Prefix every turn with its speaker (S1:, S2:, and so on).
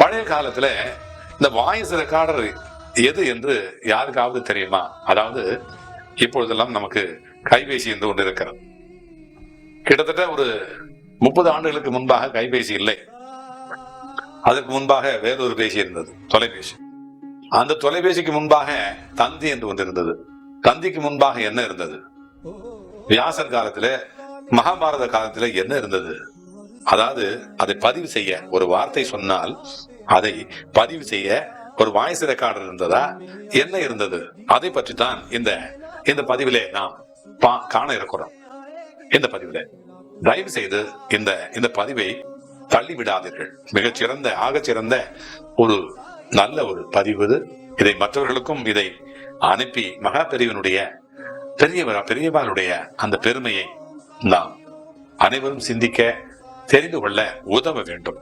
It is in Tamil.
S1: பழைய காலத்துல இந்த வாய்ஸ் ரெக்கார்டர் எது என்று யாருக்காவது தெரியுமா? அதாவது இப்பொழுதெல்லாம் நமக்கு கைபேசி என்று ஒன்று இருக்கிறது. கிட்டத்தட்ட ஒரு முப்பது ஆண்டுகளுக்கு முன்பாக கைபேசி இல்லை. அதற்கு முன்பாக வேறொரு பேசி இருந்தது தொலைபேசி. அந்த தொலைபேசிக்கு முன்பாக தந்தி என்று ஒன்று இருந்தது. தந்திக்கு முன்பாக என்ன இருந்தது? வியாசர் காலத்துல மகாபாரத காலத்துல என்ன இருந்தது? அதாவது அதை பதிவு செய்ய ஒரு வார்த்தை சொன்னால் அதை பதிவு செய்ய ஒரு வாய்ஸ் ரெக்கார்டர் இருந்ததா? என்ன இருந்தது? அதை பற்றி தான் இந்த இந்த பதிவிலே நாம் பா- காண இருக்கிறோம். இந்த பதிவிலே. தயவு செய்து இந்த இந்த பதிவை தள்ளி விடாதீர்கள் மிகச்சிறந்த ஆகச்சிறந்த ஒரு நல்ல ஒரு பதிவு இது. இதை மற்றவர்களுக்கும் இதை அனுப்பி மகா பெரியவனுடைய பெரியவர் பெரியவாளுடைய அந்த பெருமையை நாம் அனைவரும் சிந்திக்க தெரிந்து கொள்ள உதவ வேண்டும்.